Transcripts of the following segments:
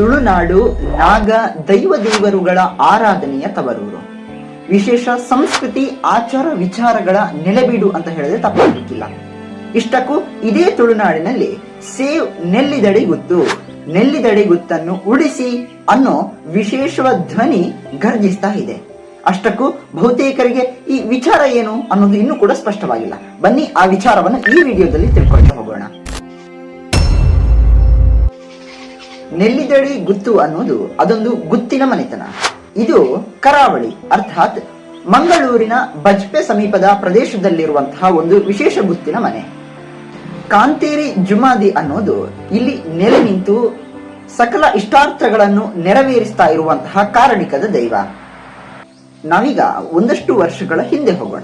ತುಳುನಾಡು ನಾಗ ದೈವ ದೇವರುಗಳ ಆರಾಧನೆಯ ತವರೂರು. ವಿಶೇಷ ಸಂಸ್ಕೃತಿ, ಆಚಾರ ವಿಚಾರಗಳ ನೆಲೆಬೀಡು ಅಂತ ಹೇಳಿದ್ರೆ ತಪ್ಪಾಗಲಿಕ್ಕಿಲ್ಲ. ಇಷ್ಟಕ್ಕೂ ಇದೇ ತುಳುನಾಡಿನಲ್ಲಿ ಸೇವ್ ನೆಲ್ಲಿದಡಿ ಗುತ್ತು ನೆಲ್ಲಿದಡಿ ಗುತ್ತನ್ನು ಉಳಿಸಿ ಅನ್ನೋ ವಿಶೇಷ ಧ್ವನಿ ಗರ್ಜಿಸ್ತಾ ಇದೆ. ಅಷ್ಟಕ್ಕೂ ಬಹುತೇಕರಿಗೆ ಈ ವಿಚಾರ ಏನು ಅನ್ನೋದು ಇನ್ನೂ ಕೂಡ ಸ್ಪಷ್ಟವಾಗಿಲ್ಲ. ಬನ್ನಿ ಆ ವಿಚಾರವನ್ನು ಈ ವಿಡಿಯೋದಲ್ಲಿ ತಿಳ್ಕೊಂಡು ಹೋಗೋಣ. ನೆಲ್ಲಿದಡಿ ಗುತ್ತು ಅನ್ನೋದು ಅದೊಂದು ಗುತ್ತಿನ ಮನೆತನ. ಇದು ಕರಾವಳಿ, ಅರ್ಥಾತ್ ಮಂಗಳೂರಿನ ಬಜ್ಪೆ ಸಮೀಪದ ಪ್ರದೇಶದಲ್ಲಿರುವಂತಹ ಒಂದು ವಿಶೇಷ ಗುತ್ತಿನ ಮನೆ. ಕಾಂತೇರಿ ಜುಮಾದಿ ಅನ್ನೋದು ಇಲ್ಲಿ ನೆಲೆ ನಿಂತು ಸಕಲ ಇಷ್ಟಾರ್ಥಗಳನ್ನು ನೆರವೇರಿಸ್ತಾ ಇರುವಂತಹ ಕಾರಣಿಕದ ದೈವ. ನಾವೀಗ ಒಂದಷ್ಟು ವರ್ಷಗಳ ಹಿಂದೆ ಹೋಗೋಣ.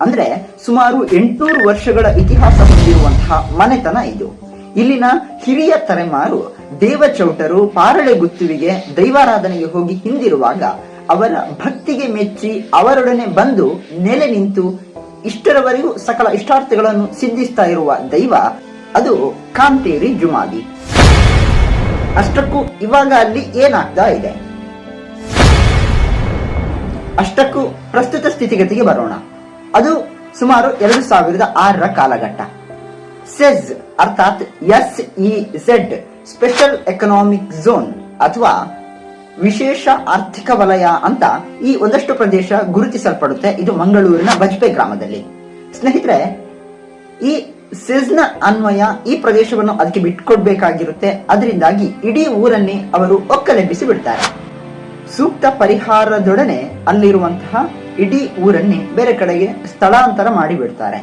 ಅಂದ್ರೆ ಸುಮಾರು ಎಂಟುನೂರು ವರ್ಷಗಳ ಇತಿಹಾಸ ಹೊಂದಿರುವಂತಹ ಮನೆತನ ಇದು. ಇಲ್ಲಿನ ಹಿರಿಯ ತಲೆಮಾರು ದೇವಚೌಟರು ಪಾರಳೆ ಗುತ್ತುವಿಗೆ ದೈವಾರಾಧನೆಗೆ ಹೋಗಿ ಹಿಂದಿರುವಾಗ ಅವರ ಭಕ್ತಿಗೆ ಮೆಚ್ಚಿ ಅವರೊಡನೆ ಬಂದು ನೆಲೆ ನಿಂತು ಇಷ್ಟರವರೆಗೂ ಸಕಲ ಇಷ್ಟಾರ್ಥಗಳನ್ನು ಸಿದ್ಧಿಸ್ತಾ ಇರುವ ದೈವ ಅದು ಕಾಂತೇರಿ ಜುಮಾದಿ. ಅಷ್ಟಕ್ಕೂ ಇವಾಗ ಅಲ್ಲಿ ಏನಾಗ್ತಾ ಇದೆ? ಅಷ್ಟಕ್ಕೂ ಪ್ರಸ್ತುತ ಸ್ಥಿತಿಗತಿಗೆ ಬರೋಣ. ಅದು ಸುಮಾರು ಎರಡು ಸಾವಿರದ ಆರರ ಕಾಲಘಟ್ಟ. ಸೆಜ್, ಅರ್ಥಾತ್ S E Z. Special economic zone ಅಥವಾ ವಿಶೇಷ ಆರ್ಥಿಕ ವಲಯ ಅಂತ ಈ ಒಂದಷ್ಟು ಪ್ರದೇಶ ಗುರುತಿಸಲ್ಪಡುತ್ತೆ. ಇದು ಮಂಗಳೂರಿನ ಬಜ್ಪೆ ಗ್ರಾಮದಲ್ಲಿ. ಸ್ನೇಹಿತರೆ, ಈ ಸೆಜ್ನ ಅನ್ವಯ ಈ ಪ್ರದೇಶವನ್ನು ಅದಕ್ಕೆ ಬಿಟ್ಕೊಡ್ಬೇಕಾಗಿರುತ್ತೆ. ಅದರಿಂದಾಗಿ ಇಡೀ ಊರನ್ನೇ ಅವರು ಒಕ್ಕಲೆಬ್ಬಿಸಿ ಬಿಡ್ತಾರೆ. ಸೂಕ್ತ ಪರಿಹಾರದೊಡನೆ ಅಲ್ಲಿರುವಂತಹ ಇಡೀ ಊರನ್ನೇ ಬೇರೆ ಕಡೆಗೆ ಸ್ಥಳಾಂತರ ಮಾಡಿಬಿಡ್ತಾರೆ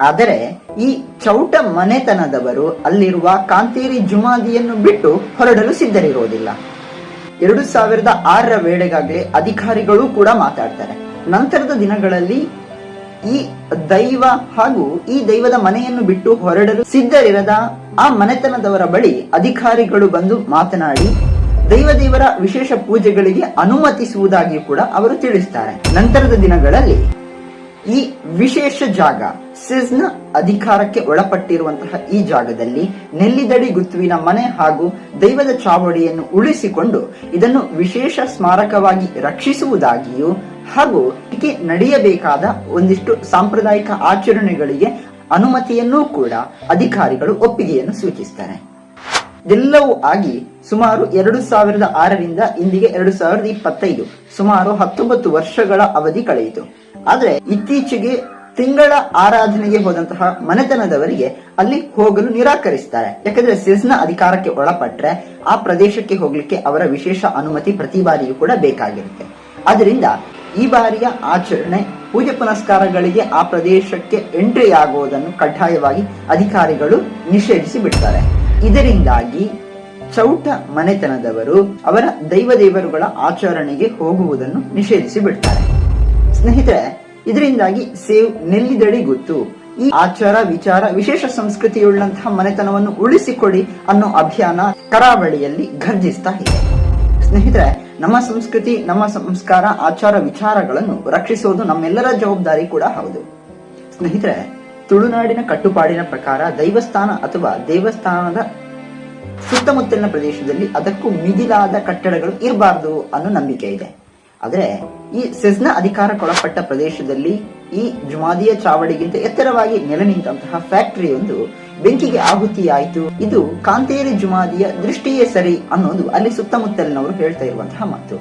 ಆದರೆ ಈ ಚೌಟ ಮನೆತನದವರು ಅಲ್ಲಿರುವ ಕಾಂತೇರಿ ಜುಮಾದಿಯನ್ನು ಬಿಟ್ಟು ಹೊರಡಲು ಸಿದ್ಧರಿರುವುದಿಲ್ಲ. ಎರಡು ಸಾವಿರದ ಆರರ ವೇಳೆಗಾಗಲೇ ಅಧಿಕಾರಿಗಳು ಕೂಡ ಮಾತಾಡ್ತಾರೆ. ನಂತರದ ದಿನಗಳಲ್ಲಿ ಈ ದೈವ ಹಾಗೂ ಈ ದೈವದ ಮನೆಯನ್ನು ಬಿಟ್ಟು ಹೊರಡಲು ಸಿದ್ಧರಿರದ ಆ ಮನೆತನದವರ ಬಳಿ ಅಧಿಕಾರಿಗಳು ಬಂದು ಮಾತನಾಡಿ, ದೈವ ದೇವರ ವಿಶೇಷ ಪೂಜೆಗಳಿಗೆ ಅನುಮತಿಸುವುದಾಗಿ ಕೂಡ ಅವರು ತಿಳಿಸ್ತಾರೆ. ನಂತರದ ದಿನಗಳಲ್ಲಿ ಈ ವಿಶೇಷ ಜಾಗ ಸಿಸ್ನ ಅಧಿಕಾರಕ್ಕೆ ಒಳಪಟ್ಟಿರುವಂತಹ ಈ ಜಾಗದಲ್ಲಿ ನೆಲ್ಲಿದಡಿ ಗುತ್ತುವಿನ ಮನೆ ಹಾಗೂ ದೈವದ ಚಾವಡಿಯನ್ನು ಉಳಿಸಿಕೊಂಡು ಇದನ್ನು ವಿಶೇಷ ಸ್ಮಾರಕವಾಗಿ ರಕ್ಷಿಸುವುದಾಗಿಯೂ ಹಾಗೂ ಇದಕ್ಕೆ ನಡೆಯಬೇಕಾದ ಒಂದಿಷ್ಟು ಸಾಂಪ್ರದಾಯಿಕ ಆಚರಣೆಗಳಿಗೆ ಅನುಮತಿಯನ್ನೂ ಕೂಡ ಅಧಿಕಾರಿಗಳು ಒಪ್ಪಿಗೆಯನ್ನು ಸೂಚಿಸುತ್ತಾರೆ. ಇದೆಲ್ಲವೂ ಆಗಿ ಸುಮಾರು ಎರಡು ಸಾವಿರದ ಆರರಿಂದ ಇಂದಿಗೆ ಎರಡು ಸಾವಿರದ ಇಪ್ಪತ್ತೈದು, ಸುಮಾರು ಹತ್ತೊಂಬತ್ತು ವರ್ಷಗಳ ಅವಧಿ ಕಳೆಯಿತು. ಆದ್ರೆ ಇತ್ತೀಚೆಗೆ ತಿಂಗಳ ಆರಾಧನೆಗೆ ಹೋದಂತಹ ಮನೆತನದವರಿಗೆ ಅಲ್ಲಿ ಹೋಗಲು ನಿರಾಕರಿಸ್ತಾರೆ. ಯಾಕಂದ್ರೆ ಸಿಸ್ನ ಅಧಿಕಾರಕ್ಕೆ ಒಳಪಟ್ರೆ ಆ ಪ್ರದೇಶಕ್ಕೆ ಹೋಗ್ಲಿಕ್ಕೆ ಅವರ ವಿಶೇಷ ಅನುಮತಿ ಪ್ರತಿ ಬಾರಿಯೂ ಕೂಡ ಬೇಕಾಗಿರುತ್ತೆ. ಅದರಿಂದ ಈ ಬಾರಿಯ ಆಚರಣೆ ಪೂಜೆ ಪುನಸ್ಕಾರಗಳಿಗೆ ಆ ಪ್ರದೇಶಕ್ಕೆ ಎಂಟ್ರಿ ಆಗುವುದನ್ನು ಕಡ್ಡಾಯವಾಗಿ ಅಧಿಕಾರಿಗಳು ನಿಷೇಧಿಸಿ ಬಿಡ್ತಾರೆ. ಇದರಿಂದಾಗಿ ಚೌಟ ಮನೆತನದವರು ಅವರ ದೈವ ದೇವರುಗಳ ಆಚರಣೆಗೆ ಹೋಗುವುದನ್ನು ನಿಷೇಧಿಸಿ ಬಿಡ್ತಾರೆ. ಸ್ನೇಹಿತರೆ, ಇದರಿಂದಾಗಿ ಸೇವ್ ನೆಲ್ಲಿದಡಿ ಗೊತ್ತು. ಈ ಆಚಾರ, ವಿಚಾರ, ವಿಶೇಷ ಸಂಸ್ಕೃತಿಯುಳ್ಳಂತಹ ಮನೆತನವನ್ನು ಉಳಿಸಿಕೊಡಿ ಅನ್ನೋ ಅಭಿಯಾನ ಕರಾವಳಿಯಲ್ಲಿ ಘರ್ಜಿಸ್ತಾ ಇದೆ. ಸ್ನೇಹಿತರೆ, ನಮ್ಮ ಸಂಸ್ಕೃತಿ, ನಮ್ಮ ಸಂಸ್ಕಾರ, ಆಚಾರ, ವಿಚಾರಗಳನ್ನು ರಕ್ಷಿಸುವುದು ನಮ್ಮೆಲ್ಲರ ಜವಾಬ್ದಾರಿ ಕೂಡ ಹೌದು. ಸ್ನೇಹಿತರೆ, ತುಳುನಾಡಿನ ಕಟ್ಟುಪಾಡಿನ ಪ್ರಕಾರ ದೈವಸ್ಥಾನ ಅಥವಾ ದೇವಸ್ಥಾನದ ಸುತ್ತಮುತ್ತಲಿನ ಪ್ರದೇಶದಲ್ಲಿ ಅದಕ್ಕೂ ಮಿಗಿಲಾದ ಕಟ್ಟಡಗಳು ಇರಬಾರದು ಅನ್ನೋ ನಂಬಿಕೆ ಇದೆ. ಆದರೆ ಈ ಸೆಸ್ನ ಅಧಿಕಾರಕ್ಕೊಳಪಟ್ಟ ಪ್ರದೇಶದಲ್ಲಿ ಈ ಜುಮಾದಿಯ ಚಾವಡಿಗಿಂತ ಎತ್ತರವಾಗಿ ನೆಲೆ ನಿಂತಹ ಫ್ಯಾಕ್ಟರಿಯೊಂದು ಬೆಂಕಿಗೆ ಆಹುತಿಯಾಯಿತು. ಇದು ಕಾಂತೇರಿ ಜುಮಾದಿಯ ದೃಷ್ಟಿಯೇ ಸರಿ ಅನ್ನೋದು ಅಲ್ಲಿ ಸುತ್ತಮುತ್ತಲಿನವರು ಹೇಳ್ತಾ ಇರುವಂತಹ ಮಾತು.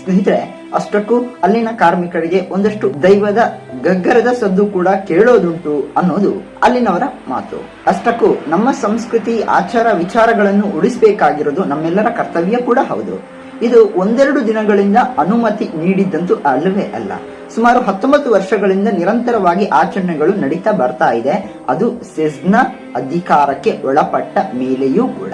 ಸ್ನೇಹಿತರೆ, ಅಷ್ಟಕ್ಕೂ ಅಲ್ಲಿನ ಕಾರ್ಮಿಕರಿಗೆ ಒಂದಷ್ಟು ದೈವದ ಗಗ್ಗರದ ಸದ್ದು ಕೂಡ ಕೇಳೋದುಂಟು ಅನ್ನೋದು ಅಲ್ಲಿನವರ ಮಾತು. ಅಷ್ಟಕ್ಕೂ ನಮ್ಮ ಸಂಸ್ಕೃತಿ, ಆಚಾರ, ವಿಚಾರಗಳನ್ನು ಉಳಿಸಬೇಕಾಗಿರೋದು ನಮ್ಮೆಲ್ಲರ ಕರ್ತವ್ಯ ಕೂಡ ಹೌದು. ಇದು ಒಂದೆರಡು ದಿನಗಳಿಂದ ಅನುಮತಿ ನೀಡಿದ್ದಂತೂ ಅಲ್ಲವೇ ಅಲ್ಲ. ಸುಮಾರು ಹತ್ತೊಂಬತ್ತು ವರ್ಷಗಳಿಂದ ನಿರಂತರವಾಗಿ ಆಚರಣೆಗಳು ನಡೀತಾ ಬರ್ತಾ ಇದೆ. ಅದು ಸೆಸ್ನ ಅಧಿಕಾರಕ್ಕೆ ಒಳಪಟ್ಟ ಮೇಲೆಯೂ ಕೂಡ.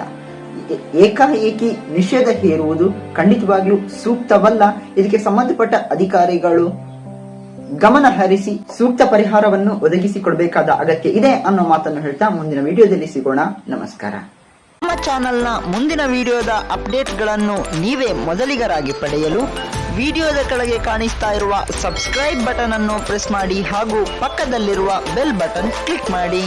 ಏಕಾಏಕಿ ನಿಷೇಧ ಹೇರುವುದು ಖಂಡಿತವಾಗ್ಲೂ ಸೂಕ್ತವಲ್ಲ. ಇದಕ್ಕೆ ಸಂಬಂಧಪಟ್ಟ ಅಧಿಕಾರಿಗಳು ಗಮನ ಹರಿಸಿ ಸೂಕ್ತ ಪರಿಹಾರವನ್ನು ಒದಗಿಸಿಕೊಡಬೇಕಾದ ಅಗತ್ಯ ಇದೆ ಅನ್ನೋ ಮಾತನ್ನು ಹೇಳ್ತಾ ಮುಂದಿನ ವಿಡಿಯೋದಲ್ಲಿ ಸಿಗೋಣ. ನಮಸ್ಕಾರ. ನಮ್ಮ ಚಾನೆಲ್ನ ಮುಂದಿನ ವಿಡಿಯೋದ ಅಪ್ಡೇಟ್ಗಳನ್ನು ನೀವೇ ಮೊದಲಿಗರಾಗಿ ಪಡೆಯಲು ವಿಡಿಯೋದ ಕೆಳಗೆ ಕಾಣಿಸ್ತಾ ಇರುವ ಸಬ್ಸ್ಕ್ರೈಬ್ ಬಟನ್ ಅನ್ನು ಪ್ರೆಸ್ ಮಾಡಿ ಹಾಗೂ ಪಕ್ಕದಲ್ಲಿರುವ ಬೆಲ್ ಬಟನ್ ಕ್ಲಿಕ್ ಮಾಡಿ.